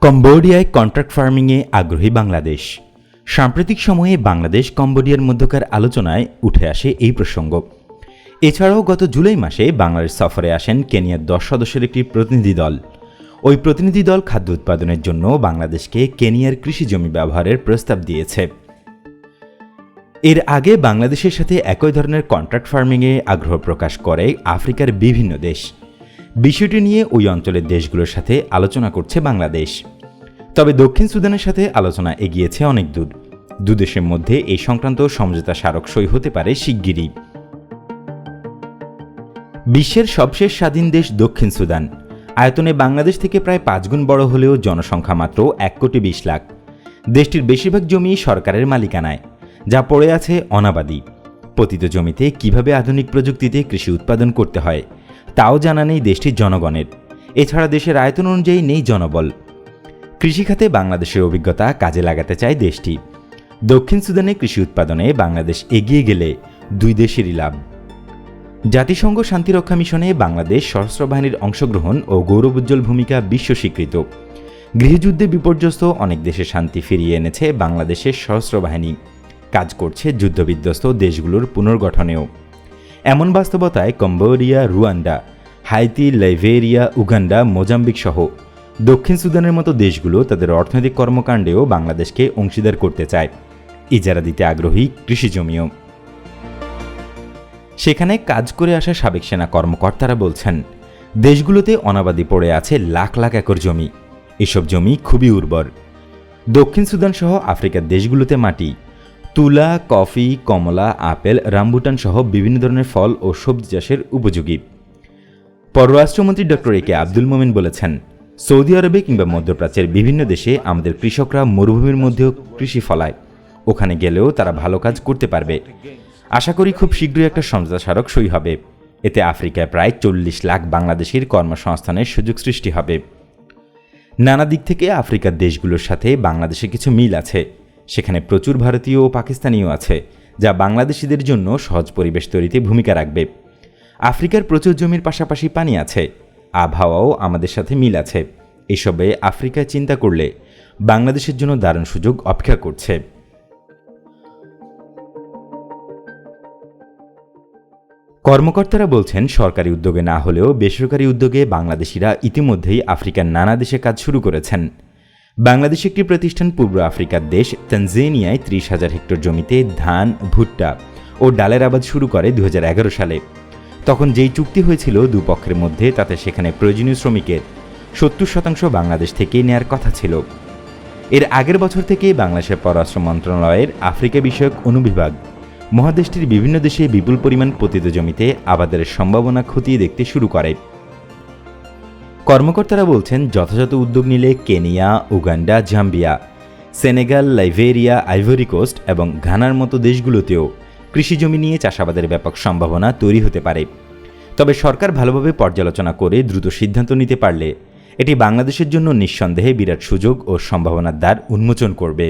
কম্বোডিয়ায় contract ফার্মিংয়ে আগ্রহী বাংলাদেশ। সাম্প্রতিক সময়ে বাংলাদেশ কম্বোডিয়ার মধ্যকার আলোচনায় উঠে আসে এই প্রসঙ্গ। এছাড়াও গত জুলাই মাসে বাংলাদেশ সফরে আসেন কেনিয়ার দশ সদস্যের একটি প্রতিনিধি দল। ওই প্রতিনিধি দল খাদ্য উৎপাদনের জন্য বাংলাদেশকে কেনিয়ার কৃষি জমি ব্যবহারের প্রস্তাব দিয়েছে। এর আগে বাংলাদেশের সাথে একই ধরনের কন্ট্রাক্ট ফার্মিংয়ে আগ্রহ প্রকাশ করে আফ্রিকার বিভিন্ন দেশ। বিষয়টি নিয়ে ওই অঞ্চলের দেশগুলোর সাথে আলোচনা করছে বাংলাদেশ। তবে দক্ষিণ সুদানের সাথে আলোচনা এগিয়েছে অনেক দূর। দুদেশের মধ্যে এই সংক্রান্ত সমঝোতা স্মারক সই হতে পারে শিগগিরই। বিশ্বের সবশেষ স্বাধীন দেশ দক্ষিণ সুদান। আয়তনে বাংলাদেশ থেকে প্রায় পাঁচ গুণ বড় হলেও জনসংখ্যা মাত্র এক কোটি বিশ লাখ। দেশটির বেশিরভাগ জমি সরকারের মালিকানায়, যা পড়ে আছে অনাবাদী। পতিত জমিতে কীভাবে আধুনিক প্রযুক্তিতে কৃষি উৎপাদন করতে হয় তাও জানা নেই দেশটির জনগণের। এছাড়া দেশের আয়তন অনুযায়ী নেই জনবল। কৃষিখাতে বাংলাদেশের অভিজ্ঞতা কাজে লাগাতে চায় দেশটি। দক্ষিণ সুদানে কৃষি উৎপাদনে বাংলাদেশ এগিয়ে গেলে দুই দেশেরই লাভ। জাতিসংঘ শান্তিরক্ষা মিশনে বাংলাদেশ সশস্ত্র বাহিনীর অংশগ্রহণ ও গৌরবোজ্জ্বল ভূমিকা বিশ্ব স্বীকৃত। গৃহযুদ্ধে বিপর্যস্ত অনেক দেশে শান্তি ফিরিয়ে এনেছে বাংলাদেশের সশস্ত্র বাহিনী। কাজ করছে যুদ্ধবিধ্বস্ত দেশগুলোর পুনর্গঠনেও। এমন বাস্তবতায় কম্বোডিয়া, রুয়ান্ডা, হাইতি লাইভেরিয়া উগান্ডা, মোজাম্বিক সহ দক্ষিণ সুদানের মতো দেশগুলো তাদের অর্থনৈতিক কর্মকাণ্ডেও বাংলাদেশকে অংশীদার করতে চায়। ইজারা দিতে আগ্রহী কৃষি জমিও। সেখানে কাজ করে আসা সাবেক সেনা কর্মকর্তারা বলছেন, দেশগুলোতে অনাবাদি পড়ে আছে লাখ লাখ একর জমি। এসব জমি খুবই উর্বর। দক্ষিণ সুদান সহ আফ্রিকার দেশগুলোতে মাটি তুলা, কফি, কমলা, আপেল রামবুটান সহ বিভিন্ন ধরনের ফল ও সবজি চাষের উপযোগী। পররাষ্ট্রমন্ত্রী ডক্টর এ কে আব্দুল মোমেন বলেছেন, সৌদি আরবে কিংবা মধ্যপ্রাচ্যের বিভিন্ন দেশে আমাদের কৃষকরা মরুভূমির মধ্যেও কৃষি ফলায়। ওখানে গেলেও তারা ভালো কাজ করতে পারবে। আশা করি খুব শীঘ্রই একটা সমঝোতা স্মারক সই হবে। এতে আফ্রিকায় প্রায় চল্লিশ লাখ বাংলাদেশের কর্মসংস্থানের সুযোগ সৃষ্টি হবে। নানা দিক থেকে আফ্রিকার দেশগুলোর সাথে বাংলাদেশে কিছু মিল আছে। সেখানে প্রচুর ভারতীয় ও পাকিস্তানিও আছে, যা বাংলাদেশিদের জন্য সহজ পরিবেশ তৈরিতে ভূমিকা রাখবে। আফ্রিকার প্রচুর জমির পাশাপাশি পানি আছে, আবহাওয়াও আমাদের সাথে মিল আছে। এসবে আফ্রিকায় চিন্তা করলে বাংলাদেশের জন্য দারুণ সুযোগ অপেক্ষা করছে। কর্মকর্তারা বলছেন, সরকারি উদ্যোগে না হলেও বেসরকারি উদ্যোগে বাংলাদেশিরা ইতিমধ্যেই আফ্রিকার নানা দেশে কাজ শুরু করেছেন। বাংলাদেশ একটি প্রতিষ্ঠান পূর্ব আফ্রিকার দেশ। তানজেনিয়ায় ত্রিশ হাজার হেক্টর জমিতে ধান, ভুট্টা ও ডালের আবাদ শুরু করে দু হাজার এগারো সালে। তখন যেই চুক্তি হয়েছিল দুপক্ষের মধ্যে, তাতে সেখানে প্রয়োজনীয় শ্রমিকের সত্তর শতাংশ বাংলাদেশ থেকেই নেয়ার কথা ছিল। এর আগের বছর থেকে বাংলাদেশের পররাষ্ট্র মন্ত্রণালয়ের আফ্রিকা বিষয়ক অনুবিভাগ মহাদেশটির বিভিন্ন দেশে বিপুল পরিমাণ পতিত জমিতে আবাদের সম্ভাবনা খতিয়ে দেখতে শুরু করে। কর্মকর্তারা বলছেন, যথাযথ উদ্যোগ নিলে কেনিয়া, উগান্ডা জাম্বিয়া সেনেগাল লাইভেরিয়া আইভরি কোস্ট এবং ঘানার মতো দেশগুলোতেও কৃষিজমি নিয়ে চাষাবাদের ব্যাপক সম্ভাবনা তৈরি হতে পারে। তবে সরকার ভালোভাবে পর্যালোচনা করে দ্রুত সিদ্ধান্ত নিতে পারলে এটি বাংলাদেশের জন্য নিঃসন্দেহে বিরাট সুযোগ ও সম্ভাবনার দ্বার উন্মোচন করবে।